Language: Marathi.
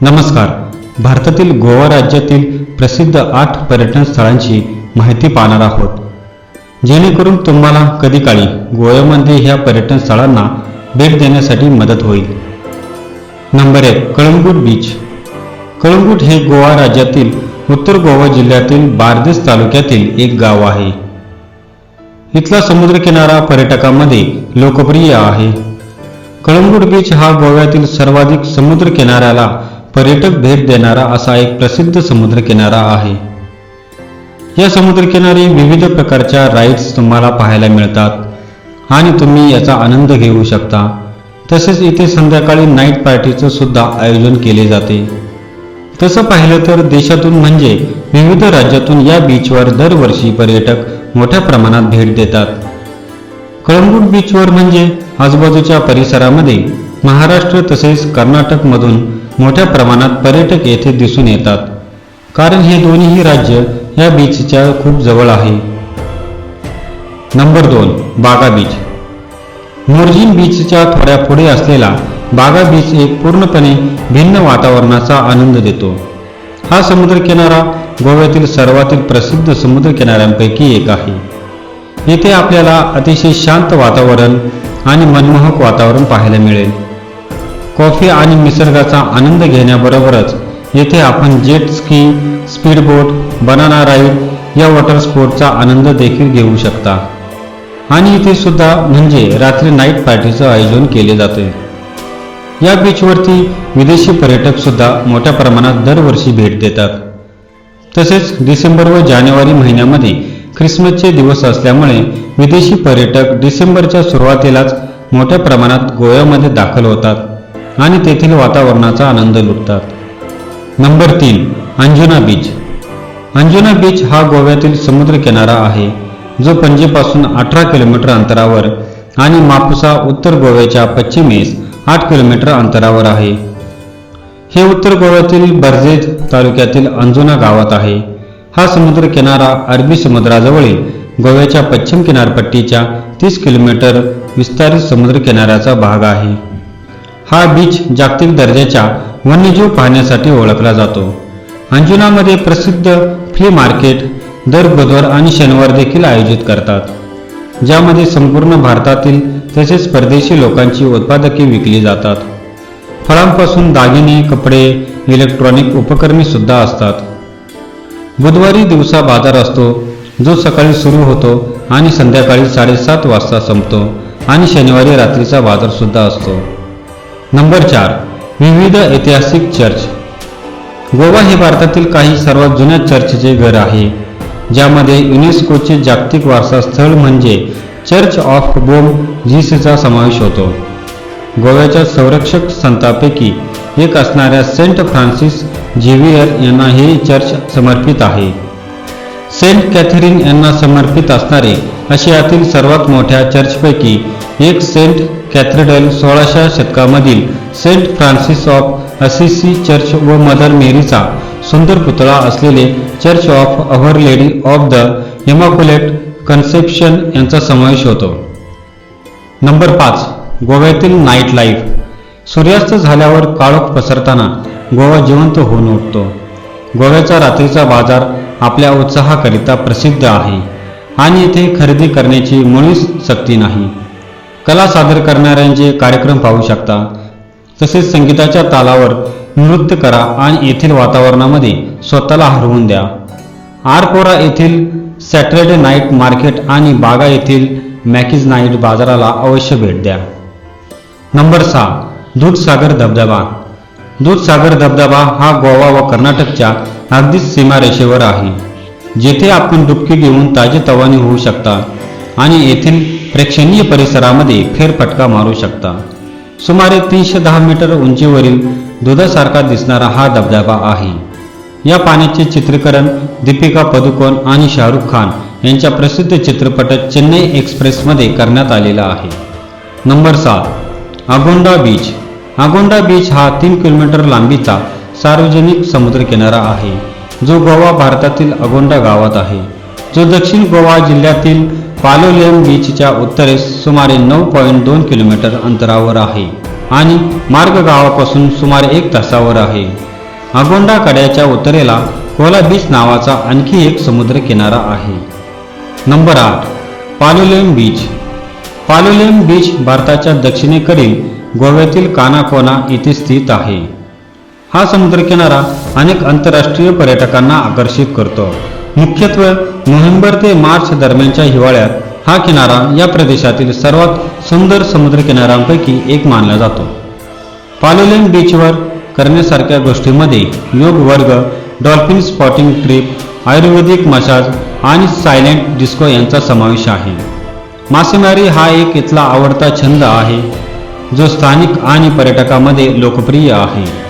नमस्कार. भारतातील गोवा राज्यातील प्रसिद्ध आठ पर्यटन स्थळांची माहिती पाहणार आहोत. जेणेकरून तुम्हाला कधी काळी गोव्यामध्ये ह्या पर्यटन स्थळांना भेट देण्यासाठी मदत होईल. नंबर एक कळंगूट बीच कळंगूट हे गोवा राज्यातील उत्तर गोवा जिल्ह्यातील बारदेस तालुक्यातील एक गाव आहे. इथला समुद्रकिनारा पर्यटकांमध्ये लोकप्रिय आहे. कळंगूट बीच हा गोव्यातील सर्वाधिक समुद्र किनाऱ्याला पर्यटक भेट देणारा असा एक प्रसिद्ध समुद्रकिनारा आहे. या समुद्रकिनारी विविध प्रकारच्या राईड्स तुम्हाला पाहायला मिळतात आणि तुम्ही याचा आनंद घेऊ शकता. तसेच इथे संध्याकाळी नाईट पार्टीचं सुद्धा आयोजन केले जाते. तसं पाहिलं तर देशातून म्हणजे विविध राज्यातून या बीचवर दरवर्षी पर्यटक मोठ्या प्रमाणात भेट देतात. कळंगूट बीचवर म्हणजे आजूबाजूच्या परिसरामध्ये महाराष्ट्र तसेच कर्नाटकमधून मोठ्या प्रमाणात पर्यटक येथे दिसून येतात. कारण हे दोन्ही राज्य या बीचच्या खूप जवळ आहे. नंबर दोन बागा बीच मोर्जिन बीचच्या थोड्या पुढे असलेला बागा बीच एक पूर्णपणे भिन्न वातावरणाचा आनंद देतो. हा समुद्रकिनारा गोव्यातील सर्वातील प्रसिद्ध समुद्रकिनाऱ्यांपैकी एक आहे. येथे आपल्याला अतिशय शांत वातावरण आणि मनमोहक वातावरण पाहायला मिळेल. कॉफी आणि निसर्गाचा आनंद घेण्याबरोबरच येथे आपण jet ski speedboat banana ride या वॉटर स्पोर्टचा आनंद देखील घेऊ शकता. आणि इथे सुद्धा म्हणजे रात्री नाईट पार्टीचं आयोजन केले जाते. या बीचवरती विदेशी पर्यटक सुद्धा मोठ्या प्रमाणात दरवर्षी भेट देतात. तसेच डिसेंबर व जानेवारी महिन्यामध्ये ख्रिसमसचे दिवस असल्यामुळे विदेशी पर्यटक डिसेंबरच्या सुरुवातीलाच मोठ्या प्रमाणात गोव्यामध्ये दाखल होतात. आणि तेथील वातावरणाचा आनंद लुटतात. नंबर तीन अंजुना बीच. अंजुना बीच हा गोव्यातील समुद्रकिनारा आहे जो पणजीपासून अठरा किलोमीटर अंतरावर आणि मापुसा उत्तर गोव्याच्या पश्चिमेस आठ किलोमीटर अंतरावर आहे. हे उत्तर गोव्यातील बर्जेज तालुक्यातील अंजुना गावात आहे. हा समुद्र किनारा अरबी समुद्राजवळील गोव्याच्या पश्चिम किनारपट्टीच्या तीस किलोमीटर विस्तारित समुद्र किनाऱ्याचा भाग आहे. हा बीच जागतिक दर्जाच्या वन्यजीव पाहण्यासाठी ओळखला जातो. अंजुनामध्ये प्रसिद्ध फ्ली मार्केट दर बुधवार आणि शनिवार देखील आयोजित करतात. ज्यामध्ये संपूर्ण भारतातील तसेच परदेशी लोकांची उत्पादके विकली जातात. फळांपासून दागिने कपडे इलेक्ट्रॉनिक उपकरणे सुद्धा असतात. बुधवारी दिवसा बाजार असतो जो सकाळी सुरू होतो आणि संध्याकाळी साडेसात वाजता संपतो आणि शनिवारी रात्रीचा बाजार सुद्धा असतो. नंबर चार विविध ऐतिहासिक चर्च. गोवा हे भारतातील काही सर्वात जुन्या चर्चचे घर आहे ज्यामध्ये युनेस्कोचे जागतिक वारसा स्थळ म्हणजे चर्च ऑफ बोम जीसचा समावेश होतो. गोव्याच्या संरक्षक संतांपैकी एक असणाऱ्या सेंट फ्रान्सिस झेवियर यांना हे चर्च समर्पित आहे. सेंट कॅथरीन यांना समर्पित असणारे आशियातील सर्वात मोठ्या चर्चपैकी एक सेंट कॅथेड्रल सोळाशा शतकामधील Saint Francis of Assisi church व मदर मेरीचा सुंदर पुतळा असलेले church of our lady of the immaculate conception यांचा समावेश होतो. नंबर पाच गोव्यातील नाईट लाईफ. सूर्यास्त झाल्यावर काळोख पसरताना गोवा जिवंत होऊन उठतो. गोव्याचा रात्रीचा बाजार आपल्या उत्साहाकरिता प्रसिद्ध आहे आणि येथे खरेदी करण्याची मुळीच सक्ती नाही. कला सादर करणाऱ्यांचे कार्यक्रम पाहू शकता. तसेच संगीताच्या तालावर नृत्य करा आणि येथील वातावरणामध्ये स्वतःला हरवून द्या. आरपोरा येथील सॅटरडे नाईट मार्केट आणि बागा येथील मॅकिज नाईट बाजाराला अवश्य भेट द्या. नंबर सहा दूधसागर धबधबा. दूधसागर धबधबा हा गोवा व कर्नाटकच्या अगदीच सीमारेषेवर आहे. जेथे आपण डुबकी घेऊन ताजेतवाने होऊ शकता आणि येथील प्रेक्षणीय परिसरामध्ये फेरफटका मारू शकता. सुमारे तीनशे दहा मीटर उंचीवरील दुधासारखा दिसणारा हा धबधबा आहे. या पाण्याचे चित्रीकरण दीपिका पदुकोण आणि शाहरुख खान यांच्या प्रसिद्ध चित्रपट चेन्नई एक्सप्रेसमध्ये करण्यात आलेला आहे. नंबर सात आगोंडा बीच. आगोंडा बीच हा तीन किलोमीटर लांबीचा सार्वजनिक समुद्रकिनारा आहे. जो गोवा भारतातील अगोंडा गावात आहे. जो दक्षिण गोवा जिल्ह्यातील पालोलेम बीचच्या उत्तरेस सुमारे नऊ पॉईंट दोन किलोमीटर अंतरावर आहे आणि मार्ग गावापासून सुमारे एक तासावर आहे. अगोंडा कड्याच्या उत्तरेला कोला बीच नावाचा आणखी एक समुद्र किनारा आहे. नंबर आठ पालोलेम बीच. पालोलेम बीच भारताच्या दक्षिणेकडील गोव्यातील कानाकोना येथे स्थित आहे. हा समुद्रकिनारा अनेक आंतरराष्ट्रीय पर्यटकांना आकर्षित करतो. मुख्यत्वे नोव्हेंबर ते मार्च दरम्यानच्या हिवाळ्यात हा किनारा या प्रदेशातील सर्वात सुंदर समुद्र किनाऱ्यांपैकी एक मानला जातो. पालोलेम बीचवर करण्यासारख्या गोष्टींमध्ये योग वर्ग dolphin spotting trip Ayurvedic massage आणि सायलेंट डिस्को यांचा समावेश आहे. मासेमारी हा एक इथला आवडता छंद आहे जो स्थानिक आणि पर्यटकांमध्ये लोकप्रिय आहे.